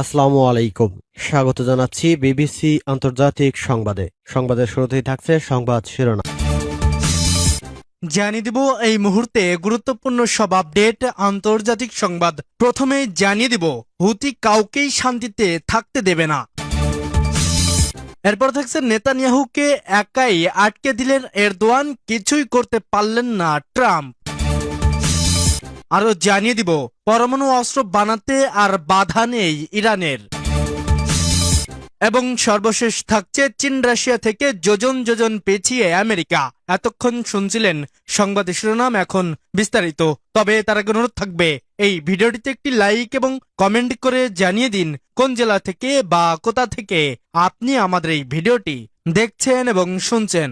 আসসালামু আলাইকুম। স্বাগত জানাচ্ছি বিবিসি আন্তর্জাতিক সংবাদে। সংবাদের শুরুতেই থাকছে সংবাদ শিরোনাম। জানিয়ে দিব এই মুহূর্তে গুরুত্বপূর্ণ সব আপডেট, আন্তর্জাতিক সংবাদ। প্রথমে জানিয়ে দিব হুতি কাউকেই শান্তিতে থাকতে দেবে না। এরপর থাকছে নেতানিয়াহুকে একাই আটকে দিলেন এরদোয়ান, কিছুই করতে পারলেন না ট্রাম্প। আরও জানিয়ে দিব, পরমাণু অস্ত্র বানাতে আর বাধা নেই ইরানের। এবং সর্বশেষ থাকছে চীন রাশিয়া থেকে যোজন যোজন পেছিয়ে আমেরিকা। এতক্ষণ শুনছিলেন সংবাদ শিরোনাম, এখন বিস্তারিত। তবে তার আগে অনুরোধ থাকবে, এই ভিডিওটিতে একটি লাইক এবং কমেন্ট করে জানিয়ে দিন কোন জেলা থেকে বা কোথা থেকে আপনি আমাদের এই ভিডিওটি দেখছেন এবং শুনছেন।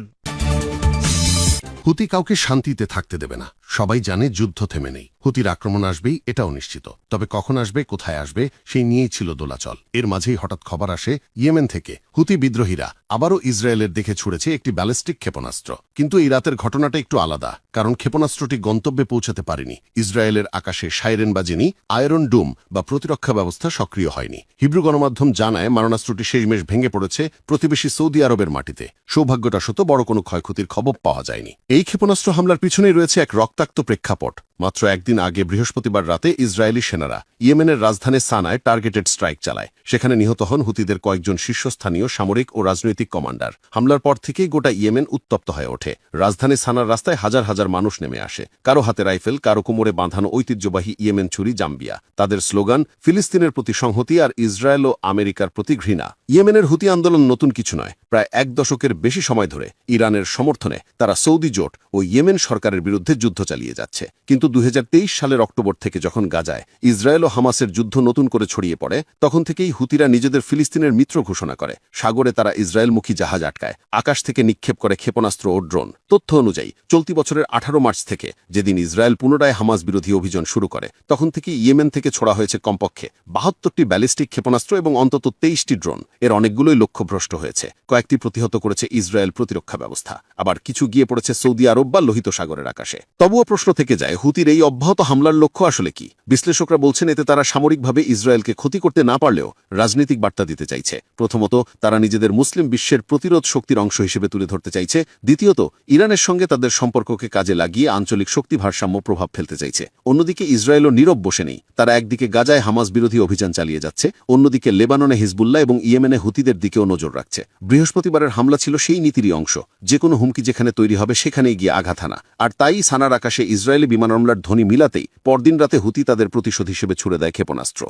হুতি কাউকে শান্তিতে থাকতে দেবে না। সবাই জানে যুদ্ধ থেমে নেই। হুতির আক্রমণ আসবেই, এটাও নিশ্চিত। তবে কখন আসবে, কোথায় আসবে, সেই নিয়েই ছিল দোলাচল। এর মাঝেই হঠাৎ খবর আসে, ইয়েমেন থেকে হুতি বিদ্রোহীরা আবারও ইসরায়েলের দেখে ছুড়েছে একটি ব্যালিস্টিক ক্ষেপণাস্ত্র। কিন্তু এই রাতের ঘটনাটা একটু আলাদা, কারণ ক্ষেপণাস্ত্রটি গন্তব্যে পৌঁছাতে পারেনি। ইসরায়েলের আকাশে সাইরেন বাজেনি আয়রন ডুম বা প্রতিরক্ষা ব্যবস্থা সক্রিয় হয়নি। হিব্রু গণমাধ্যম জানায়, মারণাস্ত্রটি শেষমেশ ভেঙে পড়েছে প্রতিবেশী সৌদি আরবের মাটিতে। সৌভাগ্যটা শত বড় কোনো ক্ষয়ক্ষতির খবর পাওয়া যায়নি। এই ক্ষেপণাস্ত্র হামলার পিছনেই রয়েছে এক রক্তাক্ত প্রেক্ষাপট। মাত্র একদিন আগে বৃহস্পতিবার রাতে ইসরায়েলি সেনারা ইয়েমেনের রাজধানী সানায় টার্গেটেড স্ট্রাইক চালায়। সেখানে নিহত হন হুতিদের কয়েকজন শীর্ষস্থানীয় সামরিক ও রাজনৈতিক কমান্ডার। হামলার পর থেকেই গোটা ইয়েমেন উত্তপ্ত হয়ে ওঠে। রাজধানী সানার রাস্তায় হাজার হাজার মানুষ নেমে আসে। কারও হাতে রাইফেল, কারও কোমরে বাঁধানো ঐতিহ্যবাহী ইয়েমেন ছুরি জাম্বিয়া। তাদের স্লোগান, ফিলিস্তিনের প্রতি সংহতি আর ইসরায়েল ও আমেরিকার প্রতি ঘৃণা। ইয়েমেনের হুতি আন্দোলন নতুন কিছু নয়। প্রায় এক দশকের বেশি সময় ধরে ইরানের সমর্থনে তারা সৌদি জোট ও ইয়েমেন সরকারের বিরুদ্ধে যুদ্ধ চালিয়ে যাচ্ছে। কিন্তু হাজার তেইশ সালের অক্টোবর থেকে যখন গাজায় ইসরায়েল ও হামাসের যুদ্ধ নতুন করে ছড়িয়ে পড়ে, তখন থেকেই হুতিরা নিজেদের ফিলিস্তিনের মিত্র ঘোষণা করে। সাগরে তারা ইসরায়েলমুখী জাহাজ আটকায়, আকাশ থেকে নিক্ষেপ করে ক্ষেপণাস্ত্র ও ড্রোন। তথ্য অনুযায়ী, চলতি বছরের আঠারো মার্চ থেকে যেদিন ইসরায়েল পুনরায় হামাস বিরোধী অভিযান শুরু করে, তখন থেকে ইয়েমেন থেকে ছোড়া হয়েছে কমপক্ষে বাহাত্তরটি ব্যালিস্টিক ক্ষেপণাস্ত্র এবং অন্তত তেইশটি ড্রোন। এর অনেকগুলোই লক্ষ্যভ্রষ্ট হয়েছে। কয়েকটি প্রতিহত করেছে ইসরায়েল প্রতিরক্ষা ব্যবস্থা। আবার কিছু গিয়ে পড়েছে সৌদি আরব বা লোহিত সাগরের আকাশে। তবুও প্রশ্ন থেকে যায় হুতির এই অব্যাহত হামলার লক্ষ্য আসলে কি? বিশ্লেষকরা বলছেন এতে তারা সামরিকভাবে ইসরায়েলকে ক্ষতি করতে না পারলেও রাজনৈতিক বার্তা দিতে চাইছে। প্রথমত, তারা নিজেদের মুসলিম বিশ্বের প্রতিরোধ শক্তির অংশ হিসেবে তুলে ধরতে চাইছে। দ্বিতীয়ত, ইরানের সঙ্গে তাদের সম্পর্ককে কাজে লাগিয়ে আঞ্চলিক শক্তি ভারসাম্য প্রভাব ফেলতে চাইছে। অন্যদিকে, ইসরায়েলও নীরব বসে নেই। তারা একদিকে গাজায় হামাস বিরোধী অভিযান চালিয়ে যাচ্ছে, অন্যদিকে লেবাননে হিজবুল্লাহ এবং ইয়েমেনে হুতিদের দিকেও নজর রাখছে। বৃহস্পতিবারের হামলা ছিল সেই নীতিরই অংশ। যে কোনো হুমকি যেখানে তৈরি হবে, সেখানেই গিয়ে আঘাত হানা। আর তাই সানার আকাশে ইসরায়েলি বিমান হামলার ধ্বনি মিলাতেই পরদিন রাতে হুতি তাদের প্রতিশোধ হিসেবে ছুড়ে দেয় ক্ষেপণাস্ত্র।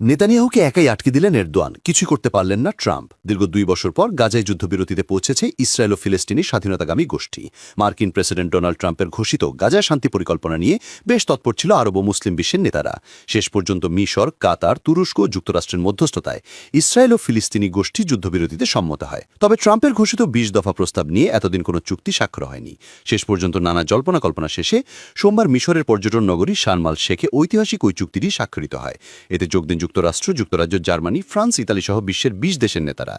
নেতানিয়াহুকে একাই আটকে দিলেন এরদোয়ান। কিছুই করতে পারলেন না ট্রাম্প। দীর্ঘ দুই বছর পর গাজায় যুদ্ধবিরতিতে পৌঁছেছে ইসরায়েল ও ফিলিস্তিনি স্বাধীনতাগামী গোষ্ঠী। মার্কিন প্রেসিডেন্ট ডোনাল্ড ট্রাম্পের ঘোষিত গাজায় শান্তি পরিকল্পনা নিয়ে বেশ তৎপর ছিল আরব ও মুসলিম বিশ্বের নেতারা। শেষ পর্যন্ত মিশর, কাতার, তুরস্ক যুক্তরাষ্ট্রের মধ্যস্থতায় ইসরায়েল ও ফিলিস্তিনি গোষ্ঠী যুদ্ধবিরতিতে সম্মত হয়। তবে ট্রাম্পের ঘোষিত বিশ দফা প্রস্তাব নিয়ে এতদিন কোনো চুক্তি স্বাক্ষর হয়নি। শেষ পর্যন্ত নানা জল্পনা কল্পনা শেষে সোমবার মিশরের পর্যটন নগরী শানমাল শেখে ঐতিহাসিক ওই চুক্তিটি স্বাক্ষরিত হয়। এতে যোগ দেন যুক্তরাষ্ট্র, যুক্তরাজ্য, জার্মানি, ফ্রান্স, ইতালি সহ বিশ্বের বিশ দেশের নেতারা।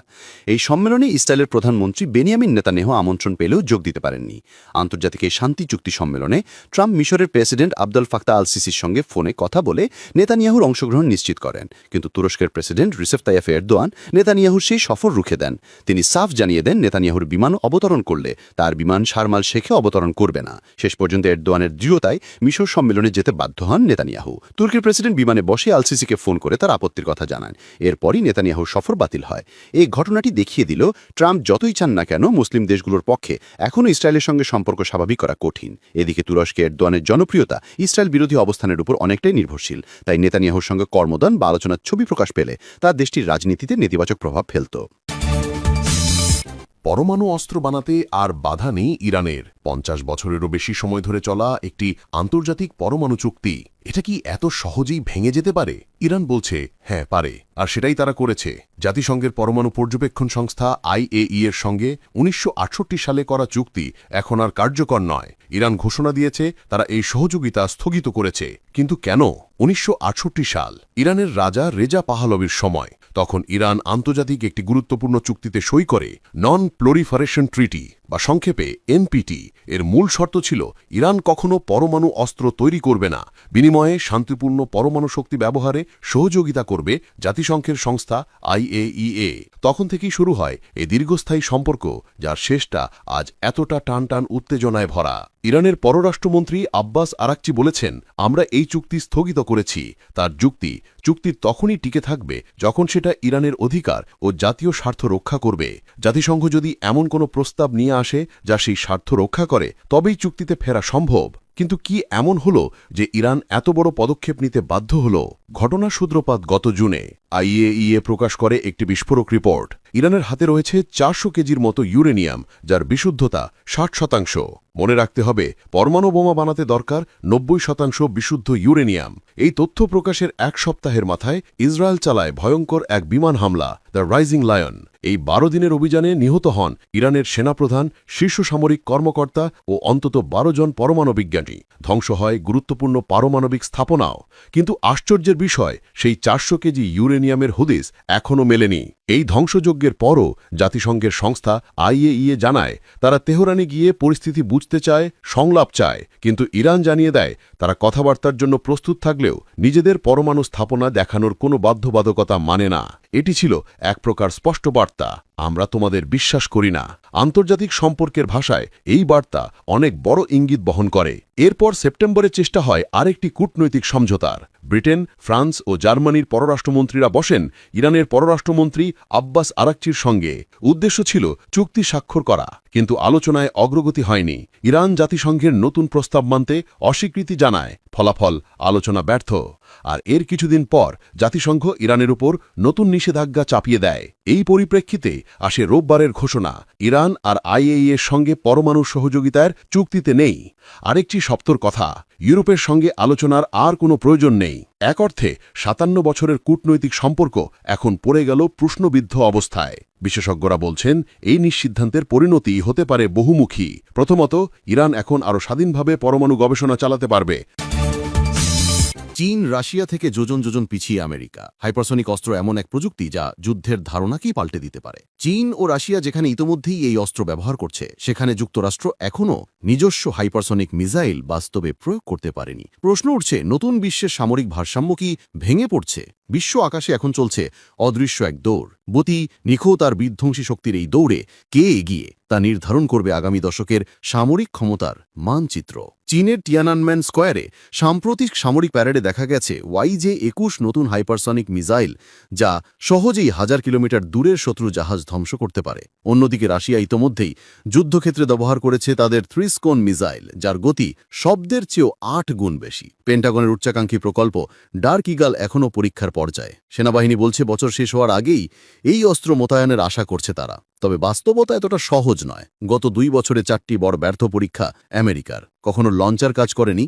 এই সম্মেলনে ইসরায়েলের প্রধানমন্ত্রী বেনিয়ামিন নেতানেহ আমন্ত্রণ পেলেও যোগ দিতে পারেননি। আন্তর্জাতিক এই শান্তি চুক্তি সম্মেলনে ট্রাম্প মিশরের প্রেসিডেন্ট আবদুল ফাক্তা আল সিসির সঙ্গে ফোনে কথা বলে নেতানিয়াহুর অংশগ্রহণ নিশ্চিত করেন। কিন্তু তুরস্কের প্রেসিডেন্ট রিসেফ তাইয়াফ এরদোয়ান নেতানিয়াহুর সেই সফর রুখে দেন। তিনি সাফ জানিয়ে দেন নেতানিয়াহুর বিমান অবতরণ করলে। তার বিমান শারমাল শেখে অবতরণ করবে না। শেষ পর্যন্ত এরদোয়ানের দৃঢ়তায় মিশর সম্মেলনে যেতে বাধ্য হন নেতানিয়াহু। তুর্কির প্রেসিডেন্ট বিমানে বসে আলসিসিকে ফোন করে তার আপত্তির কথা জানান। এরপরই নেতানিয়াহুর সফর বাতিল হয়। এই ঘটনাটি দেখিয়ে দিল, ট্রাম্প যতই চান না কেন মুসলিম দেশগুলোর পক্ষে এখনও ইসরায়েলের সঙ্গে সম্পর্ক স্বাভাবিক করা কঠিন। এদিকে তুরস্কে এরদোয়ানের জনপ্রিয়তা ইসরায়েল বিরোধী অবস্থানের উপর অনেকটাই নির্ভরশীল। তাই নেতানিয়াহুর সঙ্গে কর্মদান বা আলোচনার ছবি প্রকাশ পেলে তা দেশটির রাজনীতিতে নেতিবাচক প্রভাব ফেলত। পরমাণু অস্ত্র বানাতে আর বাধা নেই ইরানের। পঞ্চাশ বছরেরও বেশি সময় ধরে চলা একটি আন্তর্জাতিক পরমাণু চুক্তি, এটা কি এত সহজেই ভেঙে যেতে পারে? ইরান বলছে হ্যাঁ পারে। আর সেটাই তারা করেছে। জাতিসংঘের পরমাণু পর্যবেক্ষণ সংস্থা আইএই এর সঙ্গে উনিশশো আটষট্টি সালে করা চুক্তি এখন আর কার্যকর নয়। ইরান ঘোষণা দিয়েছে, তারা এই সহযোগিতা স্থগিত করেছে। কিন্তু কেন? উনিশশো আটষট্টি সাল, ইরানের রাজা রেজা পাহালবির সময়, তখন ইরান আন্তর্জাতিক একটি গুরুত্বপূর্ণ চুক্তিতে সই করে নন প্লোরিফারেশন ট্রিটি। বা সংক্ষেপে, এনপিটি এর মূল শর্ত ছিল, ইরান কখনো পরমাণু অস্ত্র তৈরি করবে না। বিনিময়ে শান্তিপূর্ণ পরমাণু শক্তি ব্যবহারে সহযোগিতা করবে জাতিসংঘের সংস্থা আইএইএ। তখন থেকেই শুরু হয় এই দীর্ঘস্থায়ী সম্পর্ক, যার শেষটা আজ এতটা টান টান উত্তেজনায় ভরা। ইরানের পররাষ্ট্রমন্ত্রী আব্বাস আরাকচি বলেছেন, আমরা এই চুক্তি স্থগিত করেছি। তার যুক্তি, চুক্তি তখনই টিকে থাকবে যখন সেটা ইরানের অধিকার ও জাতীয় স্বার্থ রক্ষা করবে। জাতিসংঘ যদি এমন কোনো প্রস্তাব নিয়ে আসে যা সেই স্বার্থ রক্ষা করে, তবেই চুক্তিতে ফেরা সম্ভব। কিন্তু কি এমন হলো যে ইরান এত বড় পদক্ষেপ নিতে বাধ্য হল? ঘটনা সূত্রপাত গত জুনে। আইএইএ প্রকাশ করে একটি বিস্ফোরক রিপোর্ট। ইরানের হাতে রয়েছে চারশো কেজির মতো ইউরেনিয়াম, যার বিশুদ্ধতা ষাট শতাংশ। মনে রাখতে হবে, পরমাণু বোমা বানাতে দরকার নব্বই শতাংশ বিশুদ্ধ ইউরেনিয়াম। এই তথ্য প্রকাশের এক সপ্তাহের মাথায় ইসরায়েল চালায় ভয়ঙ্কর এক বিমান হামলা, দ্য রাইজিং লায়ন। এই বারো দিনের অভিযানে নিহত হন ইরানের সেনাপ্রধান, শীর্ষ সামরিক কর্মকর্তা ও অন্তত বারো জন পরমাণু বিজ্ঞানী। ধ্বংস হয় গুরুত্বপূর্ণ পারমাণবিক স্থাপনাও। কিন্তু আশ্চর্যের বিষয়, সেই চারশো কেজি ইউরেনিয়ামের হুদিস এখনও মেলেনি। এই ধ্বংসযজ্ঞের পরও জাতিসংঘের সংস্থা আইএইএ জানায়, তারা তেহরানে গিয়ে পরিস্থিতি বুঝতে চায়, সংলাপ চায়, কিন্তু ইরান জানিয়ে দেয়, তারা কথাবার্তার জন্য প্রস্তুত থাকলেও নিজেদের পরমাণু স্থাপনা দেখানোর কোনো বাধ্যবাধকতা মানে না। এটি ছিল এক প্রকার স্পষ্ট বার্তা। আমরা তোমাদের বিশ্বাস করি না। আন্তর্জাতিক সম্পর্কের ভাষায় এই বার্তা অনেক বড় ইঙ্গিত বহন করে। এরপর সেপ্টেম্বরে চেষ্টা হয় আরেকটি কূটনৈতিক সমঝোতার। ব্রিটেন, ফ্রান্স ও জার্মানির পররাষ্ট্রমন্ত্রীরা বসেন ইরানের পররাষ্ট্রমন্ত্রী আব্বাস আরাকচির সঙ্গে। উদ্দেশ্য ছিল চুক্তি স্বাক্ষর করা। কিন্তু আলোচনায় অগ্রগতি হয়নি। ইরান জাতিসংঘের নতুন প্রস্তাব মানতে অস্বীকৃতি জানায়। ফলাফল আলোচনা ব্যর্থ। আর এর কিছুদিন পর জাতিসংঘ ইরানের উপর নতুন নিষেধাজ্ঞা চাপিয়ে দেয়। এই পরিপ্রেক্ষিতে আসে রোববারের ঘোষণা। ইরান আর আইএইএর সঙ্গে পরমাণু সহযোগিতার চুক্তিতে নেই। আরেকটি সপ্তর কথা। ইউরোপের সঙ্গে আলোচনার আর কোনো প্রয়োজন নেই। এক অর্থে, সাতান্ন বছরের কূটনৈতিক সম্পর্ক এখন পড়ে গেল প্রশ্নবিদ্ধ অবস্থায়। বিশেষজ্ঞরা বলছেন, এই নিঃসিদ্ধান্তের পরিণতি হতে পারে বহুমুখী। প্রথমত, ইরান এখন আরও স্বাধীনভাবে পরমাণু গবেষণা চালাতে পারবে। চীন, রাশিয়া থেকে যোজন যোজন পিছিয়ে আমেরিকা। হাইপারসনিক অস্ত্র এমন এক প্রযুক্তি যা যুদ্ধের ধারণাকেই পাল্টে দিতে পারে। চীন ও রাশিয়া যেখানে ইতোমধ্যেই এই অস্ত্র ব্যবহার করছে, সেখানে যুক্তরাষ্ট্র এখনও নিজস্ব হাইপারসনিক মিসাইল বাস্তবে প্রয়োগ করতে পারেনি। প্রশ্ন উঠছে, নতুন বিশ্বের সামরিক ভারসাম্য কি ভেঙে পড়ছে? বিশ্ব আকাশে এখন চলছে অদৃশ্য এক দৌড়। বতি নিখোঁত আর বিধ্বংসী শক্তির এই দৌড়ে কে এগিয়ে তা নির্ধারণ করবে আগামী দশকের সামরিক ক্ষমতার মানচিত্র। চীনের টিয়ানানম্যান স্কোয়ারে সাম্প্রতিক সামরিক প্যারেডে দেখা গেছে ওয়াইজে একুশ নতুন হাইপারসনিক মিসাইল যা সহজেই হাজার কিলোমিটার দূরের শত্রু জাহাজ ধ্বংস করতে পারে। অন্যদিকে রাশিয়া ইতোমধ্যেই যুদ্ধক্ষেত্রে ব্যবহার করেছে তাদের ত্রিস্কোন মিসাইল, যার গতি শব্দের চেয়েও আট গুণ বেশি। পেন্টাগনের উচ্চাকাঙ্ক্ষী প্রকল্প ডার্ক ইগাল এখনও পরীক্ষার পর্যায়ে। সেনাবাহিনী বলছে, বছর শেষ হওয়ার আগেই এই অস্ত্র মোতায়েনের আশা করছে তারা। তবে বাস্তবতা এতটা সহজ নয়। গত দুই বছরে চারটি বড় ব্যর্থ পরীক্ষা আমেরিকার। কখনো লঞ্চার কাজ করেনি